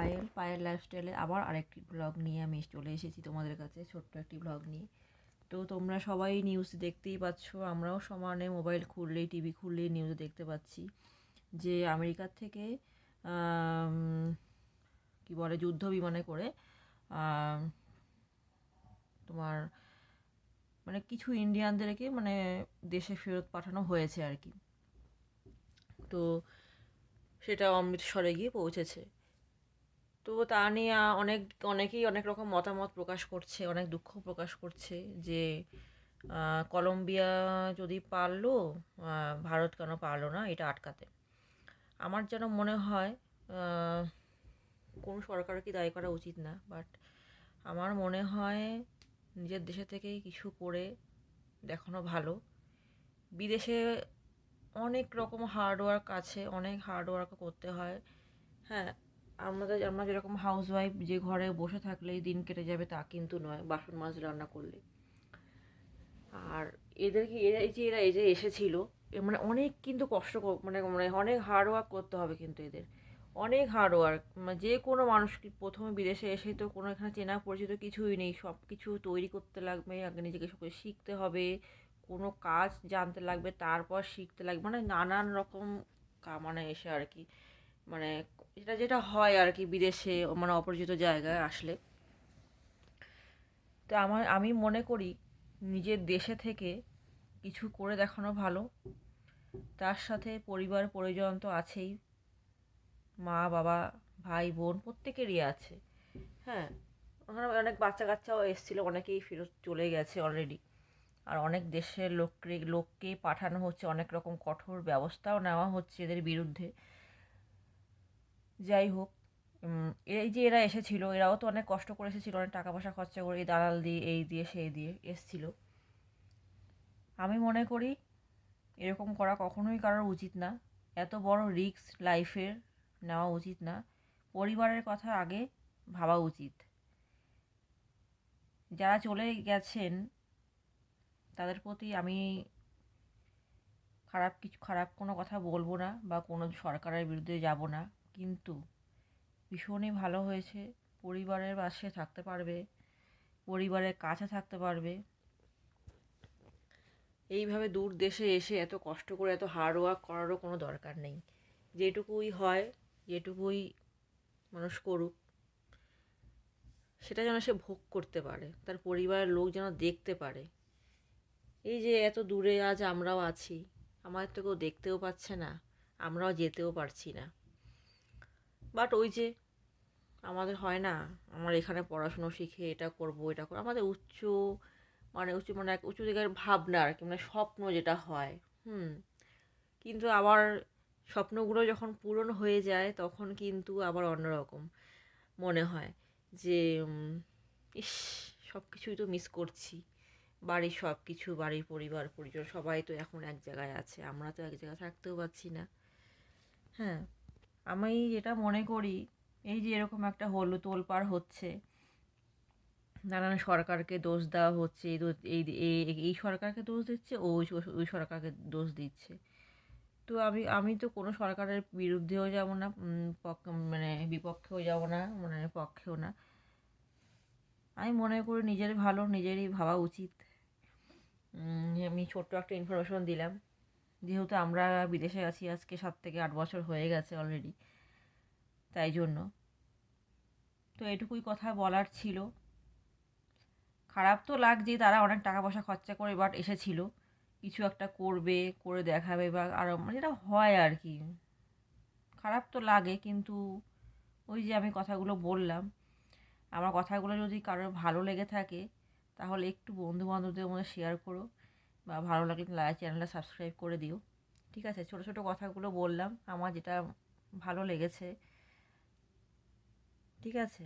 পায়েল পায়েল লাইফস্টাইলে আবার আরেকটি ব্লগ নিয়ে আমি চলে এসেছি তোমাদের কাছে, ছোট্ট একটি ব্লগ নিয়ে। তো তোমরা সবাই নিউজ দেখতেই পাচ্ছ, আমরাও সমানে মোবাইল খুললেই টিভি খুললেই নিউজ দেখতে পাচ্ছি যে আমেরিকার থেকে কি বলে, যুদ্ধ বিমানে করে তোমার মানে কিছু ইন্ডিয়ানদেরকে মানে দেশে ফেরত পাঠানো হয়েছে আর কি। তো সেটা অমৃতসরে গিয়ে পৌঁছেছে। তো তা নিয়ে অনেক, অনেকেই অনেক রকম মতামত প্রকাশ করছে, অনেক দুঃখ প্রকাশ করছে যে কলম্বিয়া যদি পারল ভারত কেন পারল না, এটা আটকাতে। আমার যেন মনে হয় কোন সরকারকে দায়ী করা উচিত না বাট আমার মনে হয় নিজের দেশে থেকেই কিছু করে দেখানো ভালো। বিদেশে অনেক রকম হার্ডওয়ার্ক আছে, অনেক হার্ডওয়ার্কও করতে হয়। হ্যাঁ আমাদের, আমরা যেরকম হাউস ওয়াইফ যে ঘরে বসে থাকলেই দিন কেটে যাবে তা কিন্তু নয়, বাসন মাছ রান্না করলে। আর এদেরকে, এরা, এই যে এরা, এই যে এসেছিল মানে অনেক কিন্তু কষ্ট মানে মানে অনেক হার্ডওয়ার্ক করতে হবে কিন্তু এদের। অনেক হার্ডওয়ার্ক যে কোনো মানুষকে প্রথমে বিদেশে এসে তো কোনো এখানে চেনা পরিচিত কিছুই নেই, সব কিছু তৈরি করতে লাগবে, আগে নিজেকে সব শিখতে হবে, কোনো কাজ জানতে লাগবে, তারপর শিখতে লাগবে মানে নানান রকম মানে এসে আর কি। মানে এটা যেটা হয় আর কি বিদেশে মানে অপরিচিত জায়গায় আসলে। তো আমার, আমি মনে করি নিজের দেশে থেকে কিছু করে দেখানো ভালো। তার সাথে পরিবার, পরিজন তো আছেই। মা, বাবা, ভাই, বোন প্রত্যেকেরই আছে। হ্যাঁ ওখানে অনেক বাচ্চা কাচ্চাও এসেছিল, অনেকেই ফেরত চলে গেছে অলরেডি আর অনেক দেশের লোককে লোককেই পাঠানো হচ্ছে, অনেক রকম কঠোর ব্যবস্থাও নেওয়া হচ্ছে এদের বিরুদ্ধে। যাই হোক এই যে এরা এসেছিল, এরাও তো অনেক কষ্ট করে এসেছিল, অনেক টাকা পয়সা খরচা করে, এই দালাল দিয়ে, এই দিয়ে, সেই দিয়ে এসছিল। আমি মনে করি এরকম করা কখনোই কারোর উচিত না। এত বড় রিস্ক লাইফের নেওয়া উচিত না। পরিবারের কথা আগে ভাবা উচিত। যারা চলে গেছেন, তাদের প্রতি আমি খারাপ কিছু, খারাপ কোনো কথা বলব না বা কোনো সরকারের বিরুদ্ধে যাব না। কিন্তু ভীষণই ভালো হয়েছে। পরিবারের পাশে থাকতে পারবে, পরিবারের কাছে থাকতে পারবে। এইভাবে দূর দেশে এসে এত কষ্ট করে, এত হার্ড ওয়ার্ক করারও কোনো দরকার নেই। যেটুকুই হয়, যেটুকুই মানুষ করুক, সেটা যেন সে ভোগ করতে পারে, তার পরিবারের লোক যেন দেখতে পারে। এই যে এত দূরে আজ আমরাও আছি, আমাদের তো কেউ দেখতেও পাচ্ছে না, আমরাও যেতেও পারছি না। বাট ওই যে আমাদের হয় না, আমার এখানে পড়াশুনো শিখে এটা করব, এটা করব, আমাদের উচ্চ মানে উচ্চ মানে এক উঁচু দিকের ভাবনা আর কি মানে স্বপ্ন যেটা হয়, হুম। কিন্তু আবার স্বপ্নগুলো যখন পূরণ হয়ে যায়, তখন কিন্তু আবার অন্যরকম মনে হয় যে ইস সব কিছুই তো মিস করছি। বাড়ির সব কিছু বাড়ির পরিবার, পরিজন, সবাই তো এখন এক জায়গায় আছে, আমরা তো এক জায়গায় থাকতেও পারছি না। হ্যাঁ। আমি যেটা মনে করি, এই যে এরকম একটা হলো তোলপাড় হচ্ছে, নানান সরকারকে দোষ দেওয়া হচ্ছে, এই এই সরকারকে দোষ দিচ্ছে, ও ওই সরকারকে দোষ দিচ্ছে। তো আমি আমি তো কোনো সরকারের বিরুদ্ধেও যাব না পক্ষ মানে বিপক্ষেও যাব না মানে পক্ষেও না। আমি মনে করি নিজের ভালো, নিজেরই ভাবা উচিত। আমি ছোট্ট একটা ইনফরমেশন দিলাম। যেহেতু আমরা বিদেশে আছি, আজকে সাত থেকে আট বছর হয়ে গেছে অলরেডি তাই জন্য। তো এটুকুই কথা বলার ছিল। খারাপ তো লাগছে, তারা অনেক টাকা পয়সা খরচা করে বাট এসেছিল। কিছু একটা করবে, করে দেখাবে বা আরও মানে যেটা হয় আর কি। খারাপ তো লাগে, কিন্তু ওই যে আমি কথাগুলো বললাম, আমার কথাগুলো যদি কারোর ভালো লেগে থাকে, তাহলে একটু বন্ধু বান্ধবদের মধ্যে শেয়ার করো। বা ভালো লাগলে লাইক চ্যানেলটা সাবস্ক্রাইব করে দিও। ঠিক আছে? ছোটো ছোটো কথাগুলো বললাম। আমার যেটা ভালো লেগেছে। ঠিক আছে?